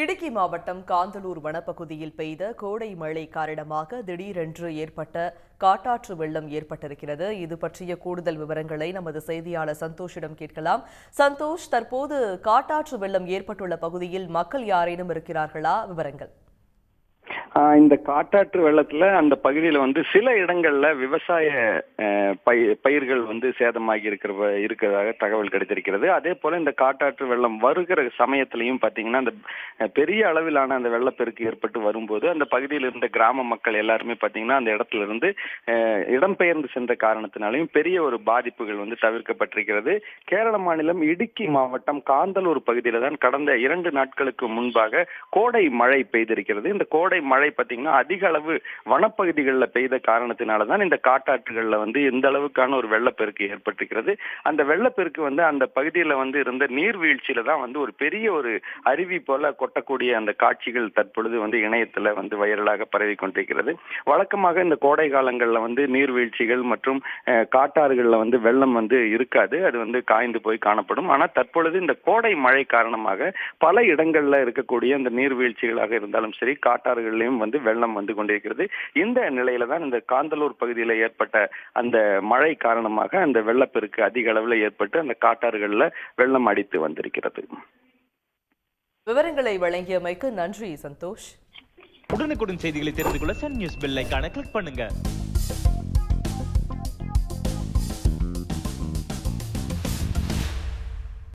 இடுக்கி மாவட்டம் காந்தலூர் வனப்பகுதியில் பெய்த கோடை மழை காரணமாக திடீரென்று ஏற்பட்ட காட்டாற்று வெள்ளம் ஏற்பட்டிருக்கிறது. இது பற்றிய கூடுதல் விவரங்களை நமது செய்தியாளர் சந்தோஷிடம் கேட்கலாம். சந்தோஷ் தற்போது காட்டாற்று வெள்ளம் ஏற்பட்டுள்ள பகுதியில் மக்கள் யாரேனும் இருக்கிறார்களா? விவரங்கள். இந்த காட்டாற்று வெள்ளத்துல அந்த பகுதியில வந்து சில இடங்கள்ல விவசாய பயிர் பயிர்கள் வந்து சேதமாகி இருக்கிற இருக்கிறதாக தகவல் கிடைத்திருக்கிறது. அதே போல இந்த காட்டாற்று வெள்ளம் வருகிற சமயத்திலையும் பாத்தீங்கன்னா அந்த பெரிய அளவிலான அந்த வெள்ளப்பெருக்கு ஏற்பட்டு வரும்போது அந்த பகுதியில் இருந்த கிராம மக்கள் எல்லாருமே பாத்தீங்கன்னா அந்த இடத்துல இருந்து இடம்பெயர்ந்து சென்ற காரணத்தினாலையும் பெரிய ஒரு பாதிப்புகள் வந்து தவிர்க்கப்பட்டிருக்கிறது. கேரள மாநிலம் இடுக்கி மாவட்டம் காந்தலூர் பகுதியில தான் கடந்த இரண்டு நாட்களுக்கு முன்பாக கோடை மழை பெய்திருக்கிறது. இந்த கோடை மழை பார்த்தீங்கன்னா அதிக அளவு வனப்பகுதிகளில் பெய்த காரணத்தினால தான் இந்த காட்டாற்றுகளில் வந்து இந்த அளவுக்கான ஒரு வெள்ளப்பெருக்கு ஏற்பட்டிருக்கிறது. அந்த வெள்ளப்பெருக்கு வந்து அந்த பகுதியில் வந்து இருந்த நீர்வீழ்ச்சியில தான் வந்து ஒரு பெரிய ஒரு அருவி போல கொட்டக்கூடிய அந்த காட்சிகள் தற்பொழுது வந்து இணையத்தில் வந்து வைரலாக பரவி கொண்டிருக்கிறது. வழக்கமாக இந்த கோடை காலங்களில் வந்து நீர்வீழ்ச்சிகள் மற்றும் காட்டாறுகளில் வந்து வெள்ளம் வந்து இருக்காது. அது வந்து காய்ந்து போய் காணப்படும். ஆனால் தற்பொழுது இந்த கோடை மழை காரணமாக பல இடங்களில் இருக்கக்கூடிய இந்த நீர்வீழ்ச்சிகளாக இருந்தாலும் சரி காட்டாறுகளிலும் வந்து வெள்ளம் வந்து கொண்டிருக்கிறது. இந்த நிலையில தான் இந்த காந்தலூர் பகுதியில் ஏற்பட்ட அந்த மழை காரணமாக அந்த வெள்ளப்பெருக்கு அதிக அளவில் ஏற்பட்டு அந்த காட்டாறுகளில் வெள்ளம் அடித்து வந்திருக்கிறது. விவரங்களை வழங்கியமைக்கு நன்றி சந்தோஷ். உடனுக்குடன் செய்திகளை தெரிந்து கொள்ள சன் நியூஸ் பெல் ஐகானை கிளிக் பண்ணுங்க.